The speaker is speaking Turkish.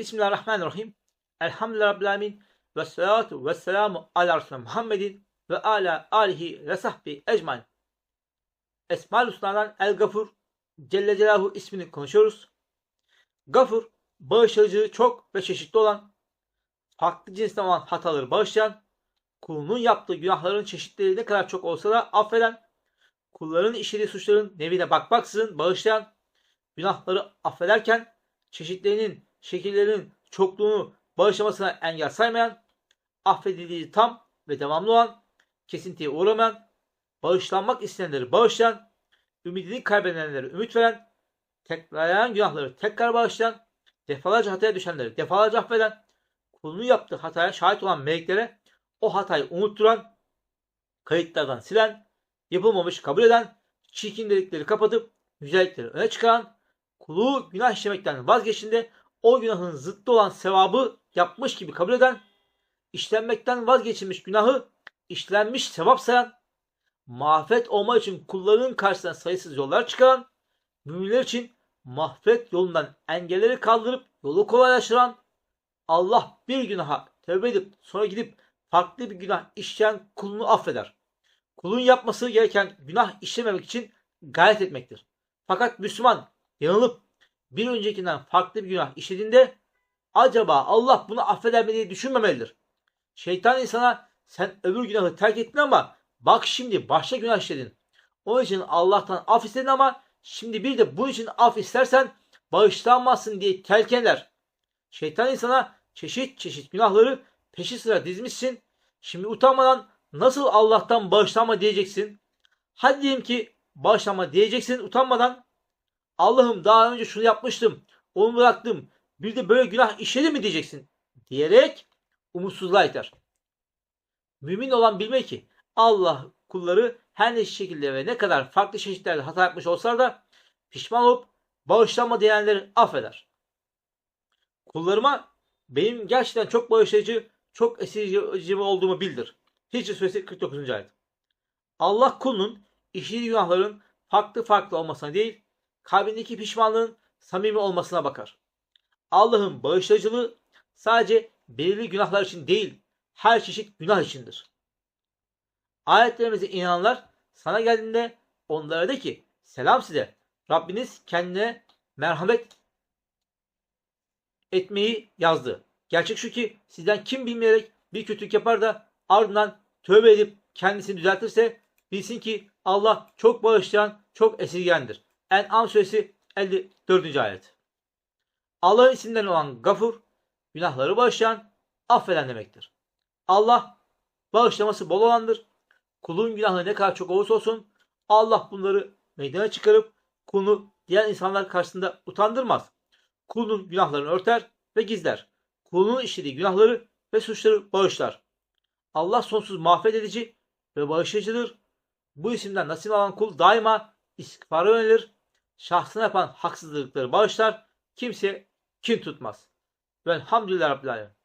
Bismillahirrahmanirrahim. Elhamdülillahi Rabbil. Ve salatu ve selamu ala Resulü Muhammedin ve ala alihi ve sahbihi ecmain. Esma-ül Hüsna'dan El Gafur Celle Celaluhu ismini konuşuyoruz. Gafur, bağışlayıcı çok ve çeşitli olan, farklı cinsten olan hataları bağışlayan, kulunun yaptığı günahların çeşitleri ne kadar çok olsa da affeden, kulların işlediği suçların nevine bakmaksızın bağışlayan, günahları affederken çeşitlerinin, şekillerinin çokluğunu bağışlamasına engel saymayan, affedildiği tam ve devamlı olan, kesintiye uğramayan, bağışlanmak isteyenleri bağışlayan, ümidini kaybedenlere ümit veren, tekrarlayan günahları tekrar bağışlayan, defalarca hataya düşenleri defalarca affeden, kulunun yaptığı hataya şahit olan meleklere o hatayı unutturan, kayıtlardan silen, yapılmamış kabul eden, çirkin delikleri kapatıp güzellikleri öne çıkaran, kulu günah işlemekten vazgeçtiğinde o günahın zıttı olan sevabı yapmış gibi kabul eden, işlenmekten vazgeçilmiş günahı işlenmiş sevap sayan, mağfiret olma için kullarının karşısına sayısız yollar çıkaran, müminler için mağfiret yolundan engelleri kaldırıp yolu kolaylaştıran, Allah bir günaha tövbe edip sonra gidip farklı bir günah işleyen kulunu affeder. Kulun yapması gereken günah işlememek için gayret etmektir. Fakat Müslüman yanılıp bir öncekinden farklı bir günah işlediğinde acaba Allah bunu affeder mi diye düşünmemelidir. Şeytan insana sen öbür günahı terk ettin ama bak şimdi başka günah işledin. Onun için Allah'tan af istedin ama şimdi bir de bunun için af istersen bağışlanmazsın diye telkenler. Şeytan insana çeşit çeşit günahları peşi sıra dizmişsin. Şimdi utanmadan nasıl Allah'tan bağışlanma diyeceksin? Hadi diyelim ki bağışlanma diyeceksin utanmadan. Allah'ım daha önce şunu yapmıştım. Onu bıraktım. Bir de böyle günah işledim mi diyeceksin. Diyerek umutsuzluğa iter. Mümin olan bilmek ki Allah kulları her ne şekilde ve ne kadar farklı çeşitlerde hata yapmış olsalar da pişman olup bağışlanma diyenleri affeder. Kullarıma benim gerçekten çok bağışlayıcı, çok esirgeyici olduğumu bildir. Hicr suresi 49. ayet. Allah kulunun işlediği günahların farklı farklı olmasına değil, kalbindeki pişmanlığın samimi olmasına bakar. Allah'ın bağışlayıcılığı sadece belirli günahlar için değil, her çeşit günah içindir. Ayetlerimize inananlar sana geldiğinde onlara de ki selam size. Rabbiniz kendine merhamet etmeyi yazdı. Gerçek şu ki sizden kim bilmeyerek bir kötülük yapar da ardından tövbe edip kendisini düzeltirse bilsin ki Allah çok bağışlayan, çok esirgendir. En'am suresi 54. ayet. Allah'ın isimleri olan Gafur, günahları bağışlayan, affeden demektir. Allah bağışlaması bol olandır. Kulun günahı ne kadar çok olursa olsun Allah bunları meydana çıkarıp kulunu diğer insanlar karşısında utandırmaz. Kulun günahlarını örter ve gizler. Kulunun işlediği günahları ve suçları bağışlar. Allah sonsuz mağfiret ve bağışlayıcıdır. Bu isimden nasip alan kul daima istiğfara yönelir. Şahsına yapan haksızlıkları bağışlar. Kimse kin tutmaz. Velhamdülillah Rabbil Alemin.